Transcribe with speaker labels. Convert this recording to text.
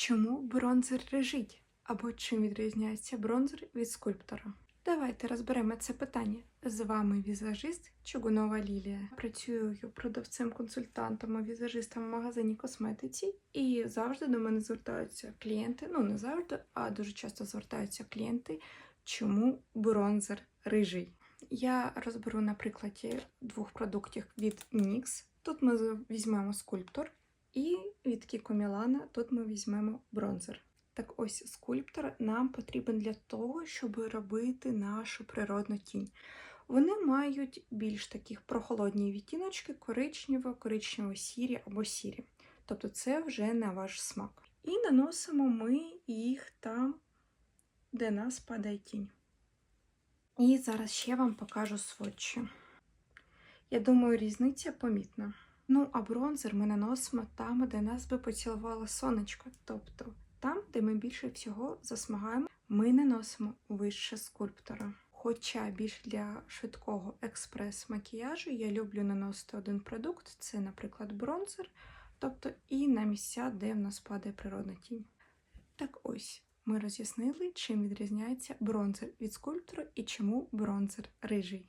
Speaker 1: Чому бронзер режить? Або чим відрізняється бронзер від скульптора? Давайте розберемо це питання. З вами візажист Чугунова Лілія. Працюю продавцем-консультантом і візажистом в магазині косметиці, і завжди до мене звертаються клієнти. Ну не завжди, а дуже часто звертаються клієнти. Чому бронзер рижий? Я розберу на прикладі двох продуктів від NYX. Тут ми візьмемо скульптор, і від Кіко Мілана тут ми візьмемо бронзер. Так ось скульптор нам потрібен для того, щоб робити нашу природну тінь. Вони мають більш таких прохолодні відтіночки, коричнево, коричнево-сірі або сірі. Тобто це вже на ваш смак. І наносимо ми їх там, де нас падає тінь. І зараз ще вам покажу сводчі. Я думаю, різниця помітна. Ну, а бронзер ми наносимо там, де нас би поцілувало сонечко. Тобто там, де ми більше всього засмагаємо, ми наносимо вище скульптора. Хоча більш для швидкого експрес-макіяжу я люблю наносити один продукт, це, наприклад, бронзер, тобто і на місця, де в нас падає природна тінь. Так ось, ми роз'яснили, чим відрізняється бронзер від скульптора і чому бронзер рижий.